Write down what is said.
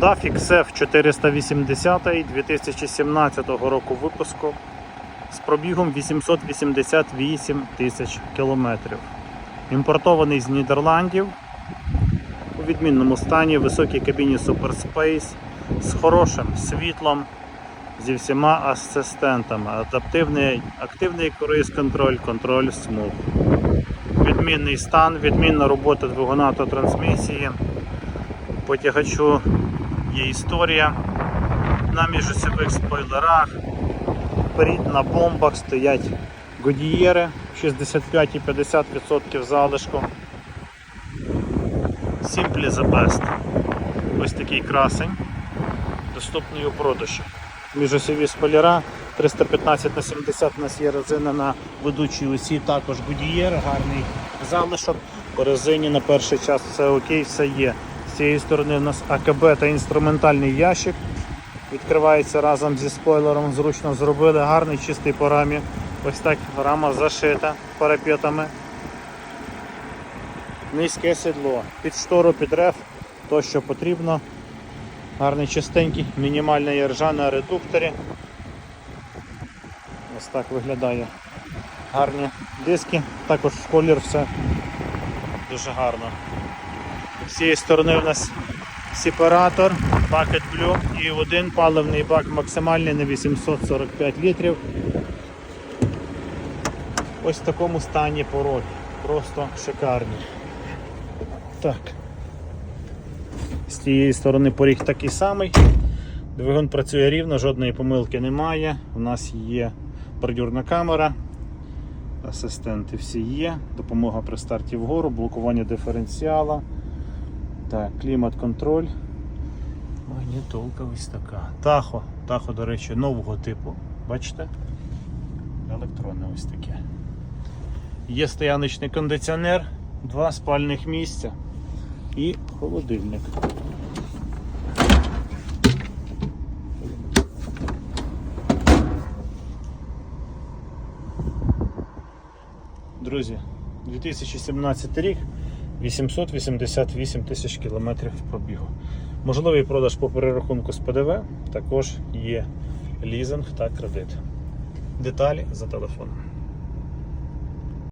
Dafix F480 2017 року випуску з пробігом 888 тисяч кілометрів. Імпортований з Нідерландів у відмінному стані, високій кабіні Super Space з хорошим світлом, зі всіма асистентами, адаптивний активний круїз-контроль, контроль смуг. Відмінний стан, відмінна робота двигуна та трансмісії. По тягачу є історія. На міжосьових спойлерах. На бомбах стоять годієри 65 і 50% залишку. Simply the best. Ось такий красень. Доступний у продажі. Міжосьові спойлера 315 на 70 у нас є резина на ведучій осі, також будієр, гарний залишок. По резині на перший час все окей, все є. Цієї сторони у нас АКБ та інструментальний ящик. Відкривається разом зі спойлером, зручно зробили, гарний чистий по рамі. Ось так рама зашита парапетами. Низьке сідло, під штору, під реф, то що потрібно. Гарний чистенький, мінімальна іржа на редукторі. Ось так виглядає. Гарні диски, також колір все дуже гарно. З цієї сторони у нас сепаратор, Bucket Blue і один паливний бак максимальний на 845 літрів. Ось в такому стані пороги. Просто шикарні. Так. З цієї сторони поріг такий самий. Двигун працює рівно, жодної помилки немає. У нас є бордюрна камера. Асистенти всі є. Допомога при старті вгору, блокування диференціала. Так, клімат-контроль. Магнітолка ось така. Тахо. Тахо, до речі, нового типу. Бачите? Електронне ось таке. Є стояночний кондиціонер, два спальних місця і холодильник. Друзі, 2017 рік 888 тисяч кілометрів пробігу. Можливий продаж по перерахунку з ПДВ, також є лізинг та кредит. Деталі за телефоном.